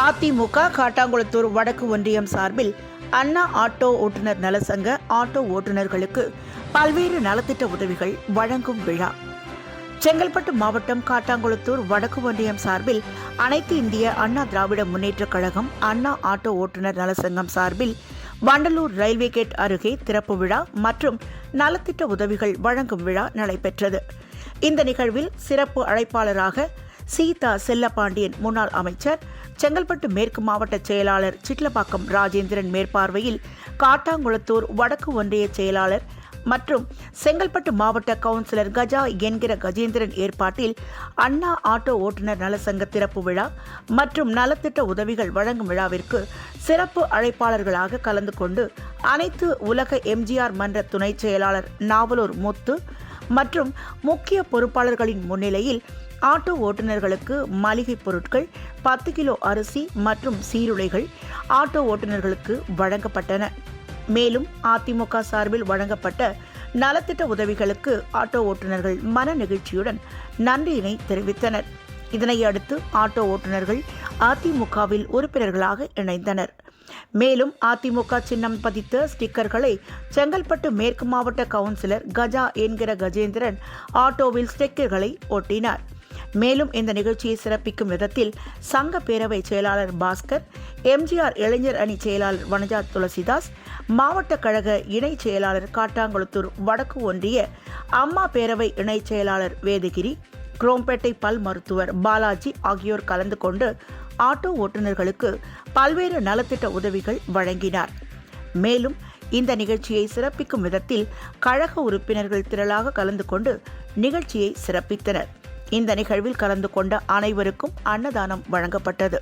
அதிமுக காட்டாங்குளத்தூர் வடக்கு ஒன்றியம் சார்பில் அண்ணா ஆட்டோ ஓட்டுநர் நலசங்க ஆட்டோ ஓட்டுநர்களுக்கு பல்வேறு நலத்திட்ட உதவிகள் வழங்கும் விழா. செங்கல்பட்டு மாவட்டம் காட்டாங்குளத்தூர் வடக்கு ஒன்றியம் சார்பில் அனைத்து இந்திய அண்ணா திராவிட முன்னேற்றக் கழகம் அண்ணா ஆட்டோ ஓட்டுநர் நலசங்கம் சார்பில் வண்டலூர் ரயில்வே கேட் அருகே திறப்பு விழா மற்றும் நலத்திட்ட உதவிகள் வழங்கும் விழா நடைபெற்றது. இந்த நிகழ்வில் சிறப்பு அழைப்பாளராக சீதா செல்லப்பாண்டியன் முன்னாள் அமைச்சர். செங்கல்பட்டு மேற்கு மாவட்ட செயலாளர் சிட்லப்பாக்கம் ராஜேந்திரன் மேற்பார்வையில் காட்டாங்குளத்தூர் வடக்கு ஒன்றிய செயலாளர் மற்றும் செங்கல்பட்டு மாவட்ட கவுன்சிலர் கஜா என்கிற கஜேந்திரன் ஏற்பாட்டில் அண்ணா ஆட்டோ ஓட்டுநர் நலசங்க திறப்பு விழா மற்றும் நலத்திட்ட உதவிகள் வழங்கும் விழாவிற்கு சிறப்பு அழைப்பாளர்களாக கலந்து கொண்டு அனைத்து உலக எம்ஜிஆர் மன்ற துணைச் செயலாளர் நாவலூர் முத்து மற்றும் முக்கிய பொறுப்பாளர்களின் முன்னிலையில் ஆட்டோ ஓட்டுநர்களுக்கு மளிகைப் பொருட்கள் பத்து கிலோ அரிசி மற்றும் சீருடைகள் ஆட்டோ ஓட்டுநர்களுக்கு வழங்கப்பட்டன. மேலும் அதிமுக சார்பில் வழங்கப்பட்ட நலத்திட்ட உதவிகளுக்கு ஆட்டோ ஓட்டுநர்கள் மன நெகிழ்ச்சியுடன் நன்றியினை தெரிவித்தனர். இதனையடுத்து ஆட்டோ ஓட்டுநர்கள் அதிமுகவில் உறுப்பினர்களாக இணைந்தனர். மேலும் அதிமுக சின்னம் பதித்த ஸ்டிக்கர்களை செங்கல்பட்டு மேற்கு மாவட்ட கவுன்சிலர் கஜா என்கிற கஜேந்திரன் ஆட்டோவில் ஸ்டிக்கர்களை ஒட்டினார். மேலும் இந்த நிகழ்ச்சியை சிறப்பிக்கும் விதத்தில் சங்க பேரவை செயலாளர் பாஸ்கர் எம்ஜிஆர் இளைஞர் அணி செயலாளர் வனஜா துளசிதாஸ் மாவட்ட கழக இணை செயலாளர் காட்டாங்குளத்தூர் வடக்கு ஒன்றிய அம்மா பேரவை இணை செயலாளர் வேதகிரி குரோம்பேட்டை பல் மருத்துவர் பாலாஜி ஆகியோர் கலந்து கொண்டு ஆட்டோ ஓட்டுநர்களுக்கு பல்வேறு நலத்திட்ட உதவிகள் வழங்கினார். மேலும் இந்த நிகழ்ச்சியை சிறப்பிக்கும் விதத்தில் கழக உறுப்பினர்கள் திரளாக கலந்து கொண்டு நிகழ்ச்சியை சிறப்பித்தனர். இந்த நிகழ்வில் கலந்து கொண்ட அனைவருக்கும் அன்னதானம் வழங்கப்பட்டது.